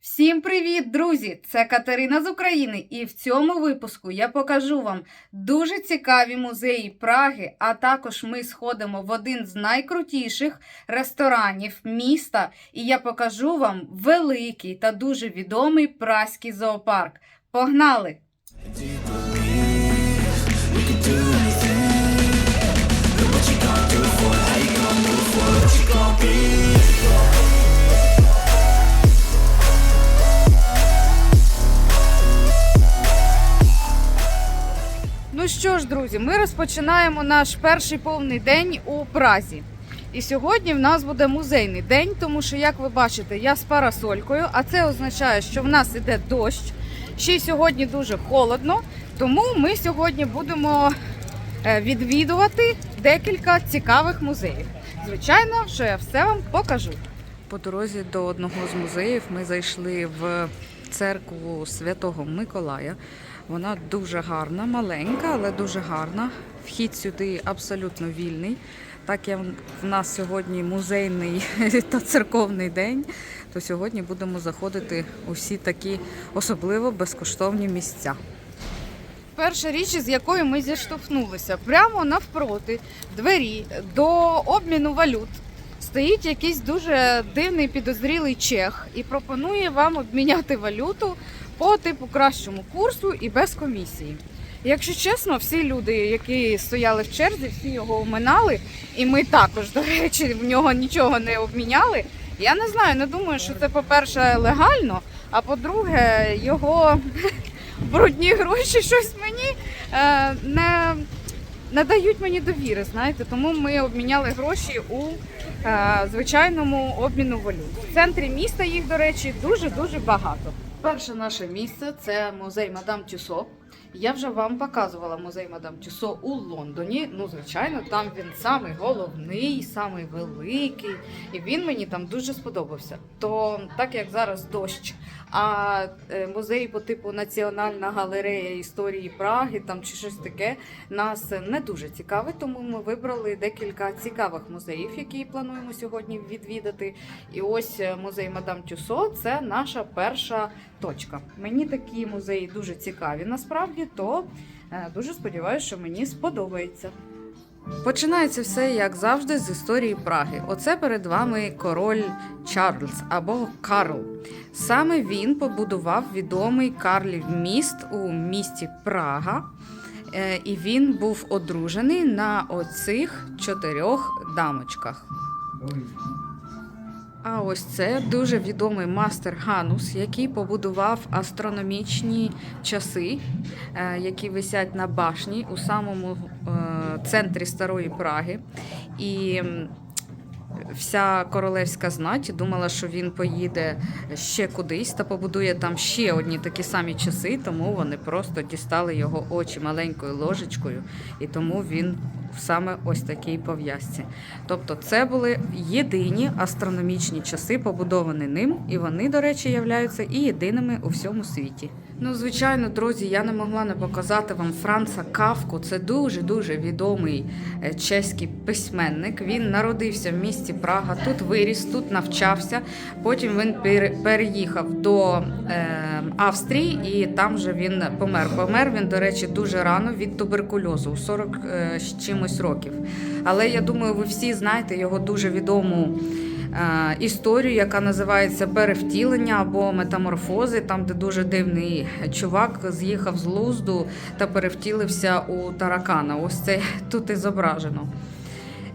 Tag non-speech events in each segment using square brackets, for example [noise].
Всім привіт, друзі! Це Катерина з України, і в цьому випуску я покажу вам дуже цікаві музеї Праги, а також ми сходимо в один з найкрутіших ресторанів міста, і я покажу вам великий та дуже відомий празький зоопарк. Погнали! Що ж, друзі, ми розпочинаємо наш перший повний день у Празі. І сьогодні в нас буде музейний день, тому що, як ви бачите, я з парасолькою, а це означає, що в нас іде дощ. Ще й сьогодні дуже холодно, тому ми сьогодні будемо е, відвідувати декілька цікавих музеїв. Звичайно, що я все вам покажу. По дорозі до одного з музеїв ми зайшли в церкву Святого Миколая. Вона дуже гарна, маленька, але дуже гарна. Вхід сюди абсолютно вільний. Так як в нас сьогодні музейний [laughs] та церковний день, то сьогодні будемо заходити у всі такі особливо безкоштовні місця. Перша річ, з якою ми зіштовхнулися, прямо навпроти двері до обміну валют стоїть якийсь дуже дивний підозрілий чех і пропонує вам обміняти валюту по типу кращому курсу і без комісії. Якщо чесно, всі люди, які стояли в черзі, всі його оминали, і ми також, до речі, в нього нічого не обміняли. Я не знаю, не думаю, що це, по-перше, легально, а по-друге, його [laughs] брудні гроші щось мені е, не, не дають мені довіри, знаєте, тому ми обміняли гроші у е, звичайному обміну валют. В центрі міста їх, до речі, дуже-дуже багато. Перше наше місце це музей Мадам Тюсо. Я вже вам показувала музей Мадам Тюсо у Лондоні. Ну, звичайно, там він самий головний, самий великий, і він мені там дуже сподобався. То так як зараз дощ, а е, музей по типу Національна галерея історії Праги там чи щось таке нас не дуже цікавить, тому ми вибрали декілька цікавих музеїв, які плануємо сьогодні відвідати. І ось е, музей Мадам Тюсо це наша перша точка. Мені такі музеї дуже цікаві насправді, то е, дуже сподіваюся, що мені сподобається. Починається все, як завжди, з історії Праги. Оце перед вами король Чарльз або Карл. Саме він побудував відомий Карлів міст у місті Прага. Е, І він був одружений на оцих чотирьох дамочках. А ось це дуже відомий мастер Ганус, який побудував астрономічні часи, е, які висять на башні у самому е, центрі старої Праги. І вся королевська знать думала, що він поїде ще кудись та побудує там ще одні такі самі часи, тому вони просто дістали його очі маленькою ложечкою, і тому він саме ось такій пов'язці. Тобто, це були єдині астрономічні часи, побудовані ним, і вони, до речі, являються і єдиними у всьому світі. Ну, звичайно, друзі, я не могла не показати вам Франца Кавку. Це дуже дуже відомий е, чеський письменник. Він народився в місті Прага, тут виріс, тут навчався. Потім він пере- переїхав до е, Австрії і там же він помер. Помер він, до речі, дуже рано від туберкульозу, у 40 е, з чимось років. Але я думаю, ви всі знаєте його дуже відому історію, яка називається перевтілення або метаморфози, там, де дуже дивний чувак з'їхав з лузду та перевтілився у таракана. Ось це тут і зображено.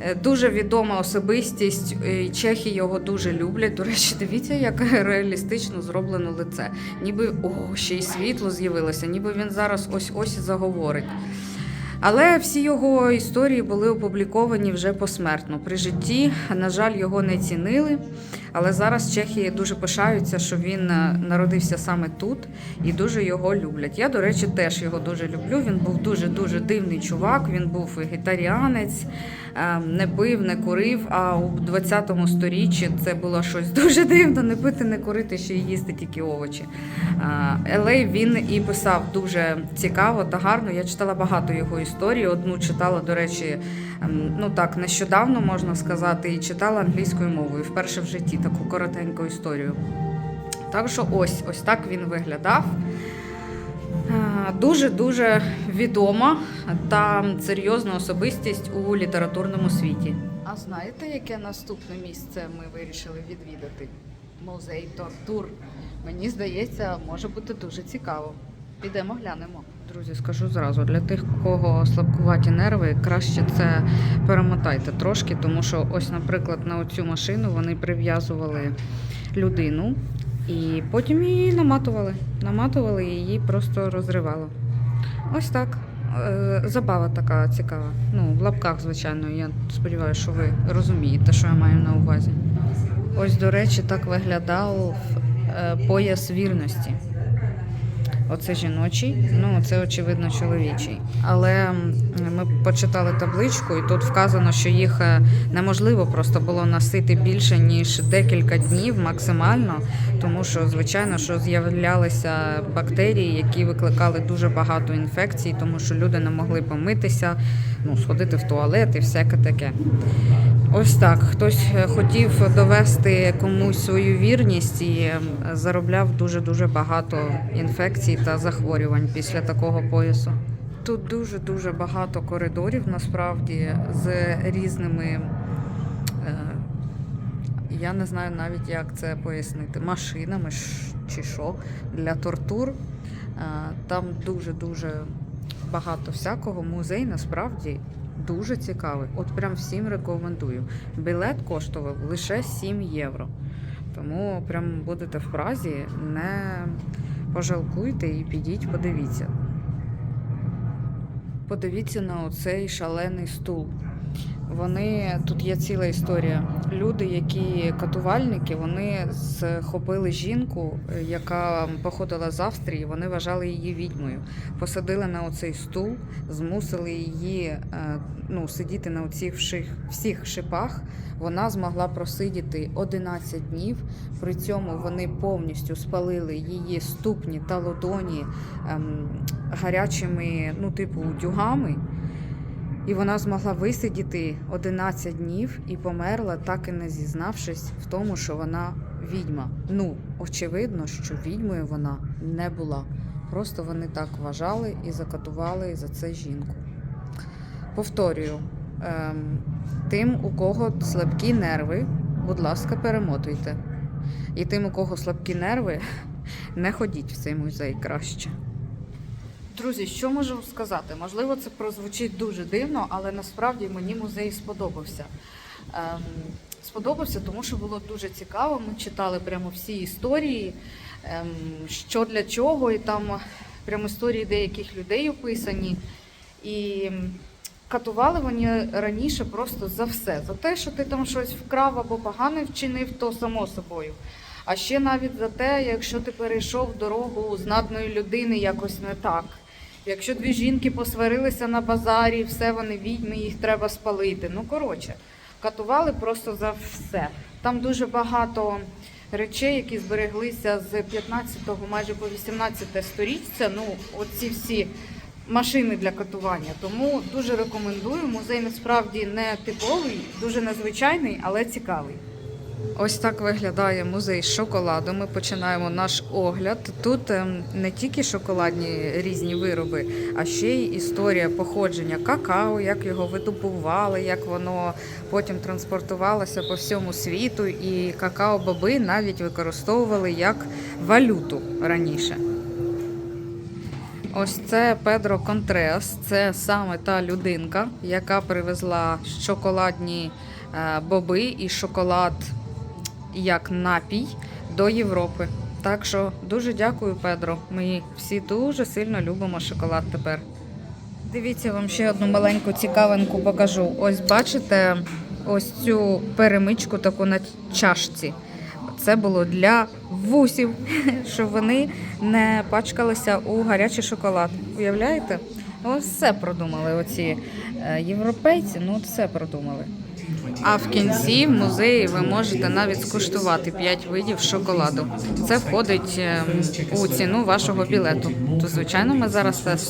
Е, Дуже відома особистість, чехи його дуже люблять. До речі, дивіться, як [laughs] реалістично зроблено лице. Ніби о, ще й світло з'явилося, ніби він зараз ось ось заговорить. Але всі його історії були опубліковані вже посмертно. При житті, на жаль, його не цінили. Але зараз чехи дуже пишаються, що він е, народився саме тут і дуже його люблять. Я, до речі, теж його дуже люблю. Він був дуже дуже дивний чувак. Він був вегетаріанець, не пив, не курив. А у 20 сторіччі це було щось [laughs] дуже дивно. Не пити, не курити, ще й їсти тільки овочі. Е, Але він і писав дуже цікаво та гарно. Я читала багато його історій. Одну читала, до речі, ем, ну так нещодавно можна сказати, і читала англійською мовою вперше в житті таку коротеньку історію. Так що ось, ось так він виглядав. Дуже-дуже відома та серйозна особистість у літературному світі. А знаєте, яке наступне місце ми вирішили відвідати? Музей Тортур. Мені здається, може бути дуже цікаво. Підемо глянемо. Друзі, скажу зразу, для тих, у кого слабкуваті нерви, краще це перемотайте трошки, тому що ось, наприклад, на цю машину вони прив'язували людину і потім її наматували. Наматували і її просто розривало. Ось так. Е, Забава така цікава. Ну, в лапках, звичайно, я сподіваюся, що ви розумієте, що я маю на увазі. Ось, до речі, так виглядав е, пояс вірності. Оце жіночий, ну це очевидно чоловічий. Але ми почитали табличку, і тут вказано, що їх е, неможливо просто було носити більше ніж декілька днів максимально, тому що звичайно, що з'являлися бактерії, які викликали дуже багато інфекцій, тому що люди не могли помитися, ну сходити в туалет і всяке таке. Ось так. Хтось е, хотів довести комусь свою вірність і е, заробляв дуже-дуже багато інфекцій та захворювань після такого поясу. Тут дуже-дуже багато коридорів насправді з різними. Я не знаю навіть, як це пояснити, машинами чи що для тортур. Е, Там дуже-дуже багато всякого. Музей насправді дуже цікавий. От прям всім рекомендую. Білет коштував лише 7 євро. Тому прям будете в Празі, не пожалкуйте і підіть, подивіться. Подивіться на оцей шалений стул. Вони тут є ціла історія. Люди, які катувальники, вони схопили жінку, е, яка походила з Австрії. Вони вважали її відьмою. Посадили на оцей стул, змусили її е, ну, сидіти на оцих всіх, всіх шипах. Вона змогла просидіти 11 днів. При цьому вони повністю спалили її ступні та лодоні ем, гарячими, ну, типу, утюгами. І вона змогла висидіти 11 днів і померла, так і не зізнавшись в тому, що вона відьма. Ну, очевидно, що відьмою вона не була. Просто вони так вважали і закатували за це жінку. Повторюю, ем, тим, у кого слабкі нерви, будь ласка, перемотуйте. І тим, у кого слабкі нерви, [laughs] не ходіть в цей музей краще. Друзі, що можу сказати? Можливо, це прозвучить дуже дивно, але насправді мені музей сподобався. Ем, сподобався, тому що було дуже цікаво. Ми читали прямо всі історії, ем, що для чого, і там прямо історії деяких людей описані. І катували вони раніше просто за все. За те, що ти там щось вкрав або погано вчинив, то само собою. А ще навіть за те, якщо ти перейшов дорогу з надної людини якось не так. Якщо дві жінки посварилися на базарі, все вони відьми, їх треба спалити. Ну коротше, катували просто за все. Там дуже багато речей, які збереглися з 15-го майже по 18 сторіччя. Ну, оці всі машини для катування. Тому дуже рекомендую. Музей насправді не типовий, дуже незвичайний, але цікавий. Ось так виглядає музей з шоколаду. Ми починаємо наш огляд. Тут ем, не тільки шоколадні різні вироби, а ще й історія походження какао, як його видобували, як воно потім транспортувалося по всьому світу. І какао-боби навіть використовували як валюту раніше. Ось це Педро Контреас. Це саме та людинка, яка привезла шоколадні е, боби і шоколад як напій до Європи. Так що дуже дякую, Педро. Ми всі дуже сильно любимо шоколад тепер. Дивіться, вам ще одну маленьку цікавинку покажу. Ось бачите ось цю перемичку таку на чашці. Це було для вусів, [laughs] щоб вони не пачкалися у гарячий шоколад. Уявляєте? Ось все продумали оці е, європейці, ну все продумали. А в кінці в музеї ви можете навіть скуштувати 5 видів шоколаду. Це входить ем, у ціну вашого білету. То звичайно, ми зараз теж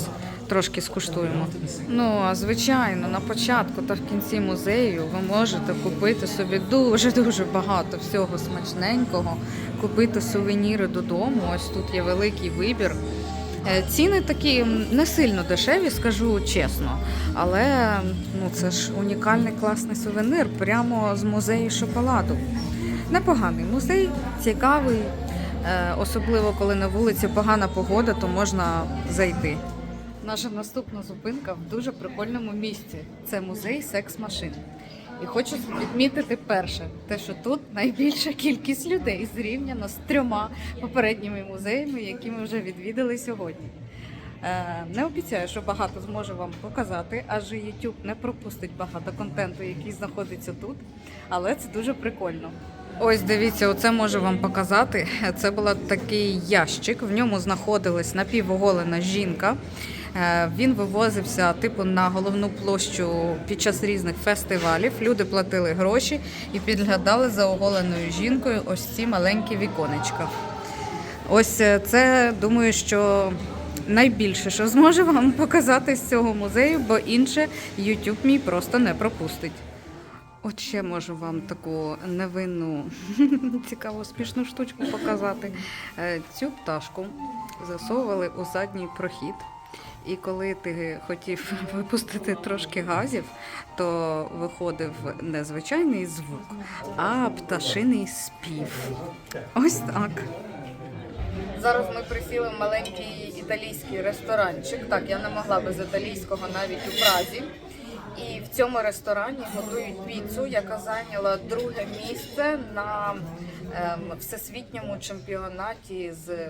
трошки скуштуємо. Ну, а звичайно, на початку та в кінці музею ви можете купити собі дуже-дуже багато всього смачненького, купити сувеніри додому. Ось тут є великий вибір. Е, Ціни такі не сильно дешеві, скажу чесно. Але ну, це ж унікальний класний сувенир прямо з музею шоколаду. Непоганий музей, цікавий. Е, Особливо коли на вулиці погана погода, то можна зайти. Наша наступна зупинка в дуже прикольному місці. Це музей секс-машин. І хочу відмітити перше, те, що тут найбільша кількість людей зрівняно з трьома попередніми музеями, які ми вже відвідали сьогодні. Е, Не обіцяю, що багато зможу вам показати, адже YouTube не пропустить багато контенту, який знаходиться тут. Але це дуже прикольно. Ось дивіться, оце можу вам показати. Це був такий ящик. В ньому знаходилась напівоголена жінка. Е, Він вивозився типу на головну площу під час різних фестивалів. Люди платили гроші і підглядали за оголеною жінкою ось ці маленькі віконечка. Ось е, це думаю, що найбільше, що зможу вам [laughs] показати з цього музею, бо інше YouTube мій просто не пропустить. От ще можу вам таку невинну, [laughs] цікаву, смішну штучку показати. Е, Цю пташку засовували у задній прохід. І коли ти хотів [laughs] випустити трошки газів, то виходив не звичайний звук, а пташиний спів. Ось так. Зараз ми присіли в маленький італійський ресторанчик. Так, я не могла без італійського навіть у Празі. І в цьому ресторані готують піцу, яка зайняла друге місце на ем, всесвітньому чемпіонаті з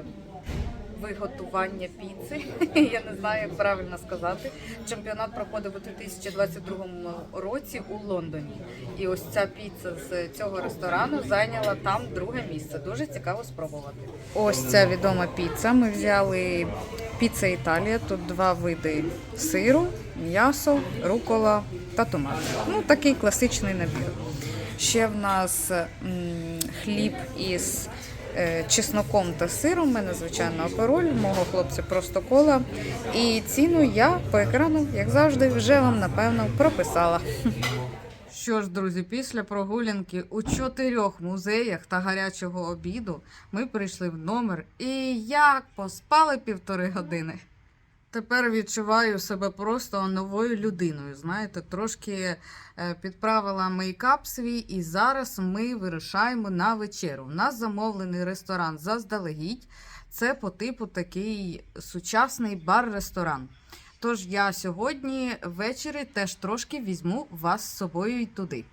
виготування піци. [laughs] Я не знаю, як правильно сказати. Чемпіонат проходив у 2022 році у Лондоні. І ось ця піца з цього ресторану зайняла там друге місце. Дуже цікаво спробувати. Ось ця відома піца. Ми взяли піца Італія. Тут два види сиру, м'ясо, рукола та томат. Ну, такий класичний набір. Ще в нас м, хліб із чесноком та сиром. У мене, звичайно, апероль, мого хлопця просто кола. І ціну я по екрану, як завжди, вже вам напевно прописала. Що ж, друзі, після прогулянки у чотирьох музеях та гарячого обіду ми прийшли в номер і як поспали півтори години. Тепер відчуваю себе просто новою людиною. Знаєте, трошки е, підправила мейкап свій, і зараз ми вирушаємо на вечерю. У нас замовлений ресторан заздалегідь. Це по типу такий сучасний бар-ресторан. Тож я сьогодні ввечері теж трошки візьму вас з собою й туди.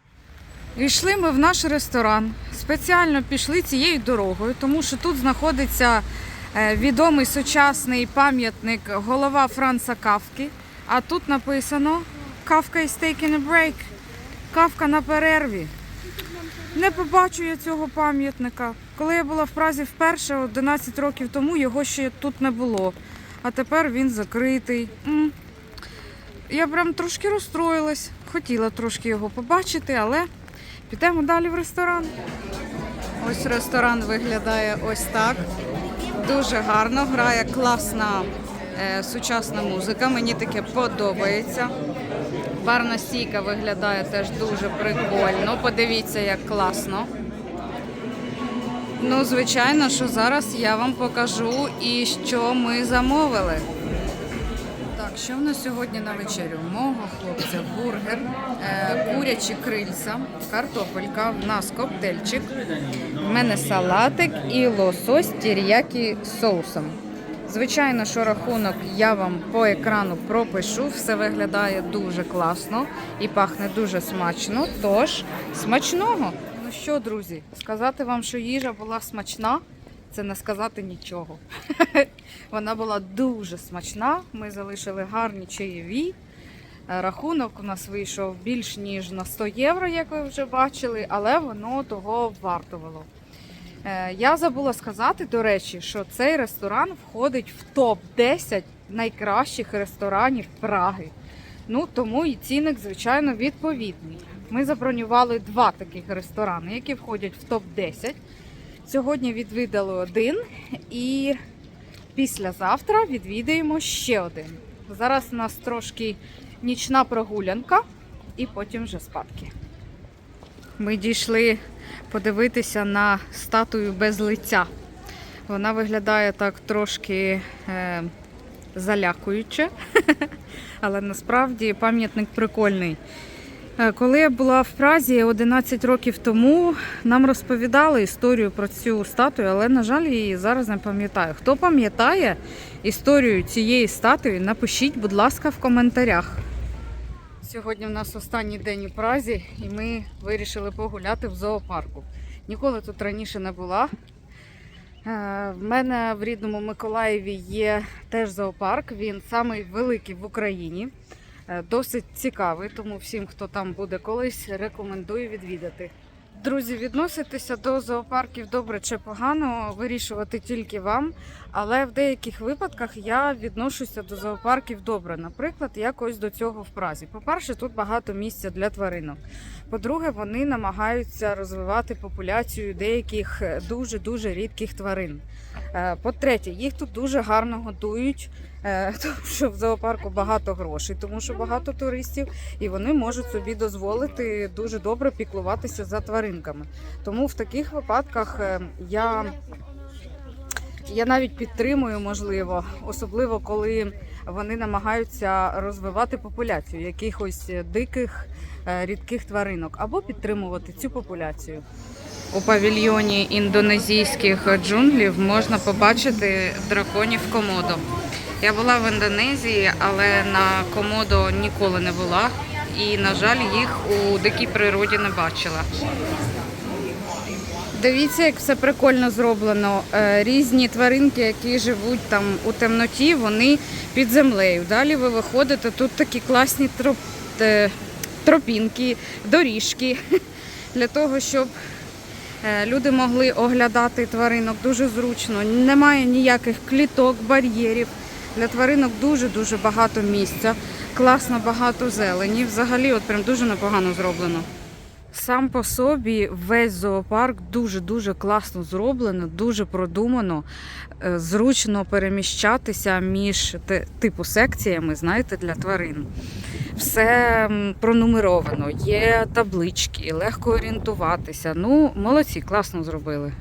Йшли ми в наш ресторан. Спеціально пішли цією дорогою, тому що тут знаходиться відомий сучасний пам'ятник голова Франца Кавки. А тут написано Кавка is taking a break. Кавка на перерві. Не побачу я цього пам'ятника. Коли я була в Празі вперше, 11 років тому, його ще тут не було. А тепер він закритий. Я прям трошки розстроїлась. Хотіла трошки його побачити, але підемо далі в ресторан. Ось ресторан виглядає ось так. Дуже гарно, грає класна е, сучасна музика. Мені таке подобається. Барна стійка виглядає теж дуже прикольно. Подивіться, як класно. Ну, звичайно, що зараз я вам покажу і що ми замовили. Так, що в нас сьогодні на вечерю? Мого хлопця бургер, е, курячі крильця, картопелька, в нас коктейльчик, в мене салатик і лосось тір'які з соусом. Звичайно, що рахунок я вам по екрану пропишу. Все виглядає дуже класно і пахне дуже смачно. Тож, смачного! Ну що, друзі, сказати вам, що їжа була смачна, це не сказати нічого. [laughs] Вона була дуже смачна. Ми залишили гарні чаєві. Е, Рахунок у нас вийшов більш ніж на 100 євро, як ви вже бачили, але воно того вартувало. Е, Я забула сказати, до речі, що цей ресторан входить в топ-10 найкращих ресторанів Праги. Ну тому і цінник, звичайно, відповідний. Ми забронювали два таких ресторани, які входять в топ-10. Сьогодні відвідали один і післязавтра відвідаємо ще один. Зараз у нас трошки нічна прогулянка і потім вже спадки. Ми дійшли подивитися на статую без лиця. Вона виглядає так трошки е, залякуюче, [laughs] але насправді пам'ятник прикольний. Е, Коли я була в Празі 11 років тому, нам розповідали історію про цю статую, але, на жаль, її зараз не пам'ятаю. Хто пам'ятає історію цієї статуї, напишіть, будь ласка, в коментарях. Сьогодні в нас останній день у Празі, і ми вирішили погуляти в зоопарку. Ніколи тут раніше не була. Е, В мене в рідному Миколаєві є теж зоопарк. Він самий великий в Україні. Е, Досить цікавий, тому всім, хто там буде колись, рекомендую відвідати. Друзі, відноситися до зоопарків добре чи погано, вирішувати тільки вам. Але в деяких випадках я відношуся до зоопарків добре. Наприклад, як ось до цього в Празі. По-перше, тут багато місця для тваринок. По-друге, вони намагаються розвивати популяцію деяких дуже дуже рідких тварин. Е, По-третє, їх тут дуже гарно годують, е, [laughs] тому що в зоопарку багато грошей, тому що багато туристів, і вони можуть собі дозволити дуже добре піклуватися за тваринками. Тому в таких випадках е, я, я навіть підтримую, можливо, особливо коли вони намагаються розвивати популяцію якихось диких е, рідких тваринок або підтримувати цю популяцію. У павільйоні індонезійських джунглів можна побачити драконів комодо. Я була в Індонезії, але на комодо ніколи не була. І, на жаль, їх у дикій природі не бачила. Дивіться, як все прикольно зроблено. Е, Різні тваринки, які живуть там у темноті, вони під землею. Далі ви виходите, тут такі класні троп... е, тропінки, доріжки [laughs] для того, щоб е, люди могли оглядати тваринок дуже зручно. Немає ніяких кліток, бар'єрів. Для тваринок дуже-дуже багато місця, класно багато зелені. Взагалі, от прям дуже непогано зроблено. Сам по собі весь зоопарк дуже-дуже класно зроблено, дуже продумано, е, зручно переміщатися між типу секціями, знаєте, для тварин. Все пронумеровано, є таблички, легко орієнтуватися. Ну, молодці, класно зробили.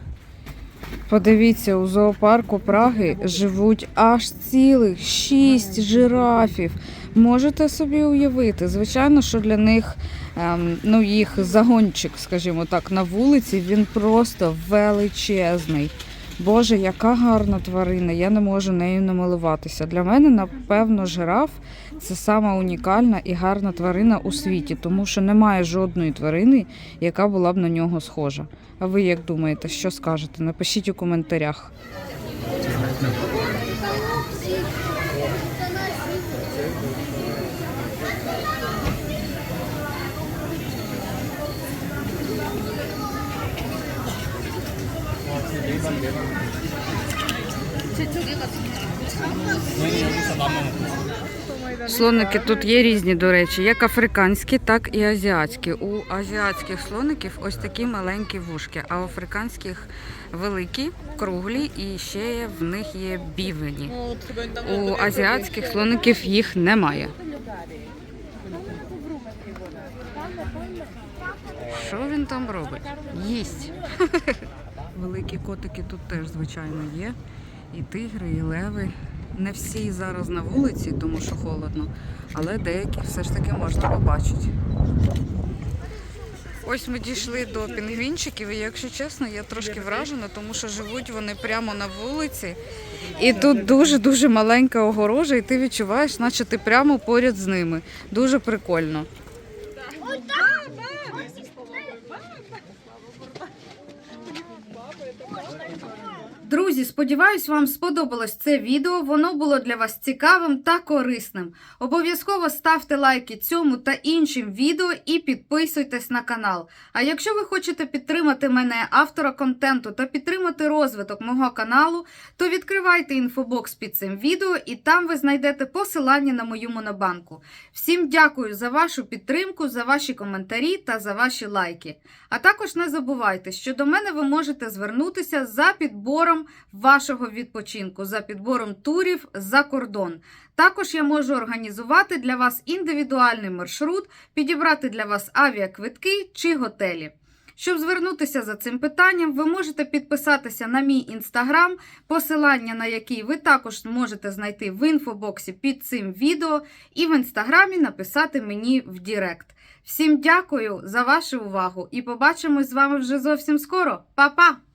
Подивіться, у зоопарку Праги живуть аж цілих шість жирафів. Можете собі уявити, звичайно, що для них ем, ну, їх загончик, скажімо так, на вулиці, він просто величезний. Боже, яка гарна тварина, я не можу нею намилуватися. Для мене, напевно, жираф це сама унікальна і гарна тварина у світі, тому що немає жодної тварини, яка була б на нього схожа. А ви як думаєте, що скажете? Напишіть у коментарях. Слоники тут є різні, до речі, як африканські, так і азіатські. У азіатських слоників ось такі маленькі вушки, а у африканських великі, круглі і ще в них є бівені. У азіатських слоників їх немає. Що він там робить? Їсть. [laughs] Великі котики тут теж, звичайно, є. І тигри, і леви. Не всі зараз на вулиці, тому що холодно, але деякі все ж таки можна побачити. Ось ми дійшли до пінгвінчиків, і якщо чесно, я трошки вражена, тому що живуть вони прямо на вулиці. І тут дуже-дуже маленька огорожа, і ти відчуваєш, наче ти прямо поряд з ними. Дуже прикольно. Друзі, сподіваюсь, вам сподобалось це відео. Воно було для вас цікавим та корисним. Обов'язково ставте лайки цьому та іншим відео і підписуйтесь на канал. А якщо ви хочете підтримати мене, автора контенту, та підтримати розвиток мого каналу, то відкривайте інфобокс під цим відео і там ви знайдете посилання на мою монобанку. Всім дякую за вашу підтримку, за ваші коментарі та за ваші лайки. А також не забувайте, що до мене ви можете звернутися за підбором вашого відпочинку за підбором турів за кордон. Також я можу організувати для вас індивідуальний маршрут, підібрати для вас авіаквитки чи готелі. Щоб звернутися за цим питанням, ви можете підписатися на мій інстаграм, посилання на який ви також можете знайти в інфобоксі під цим відео, і в інстаграмі написати мені в Дірект. Всім дякую за вашу увагу і побачимось з вами вже зовсім скоро. Па-па!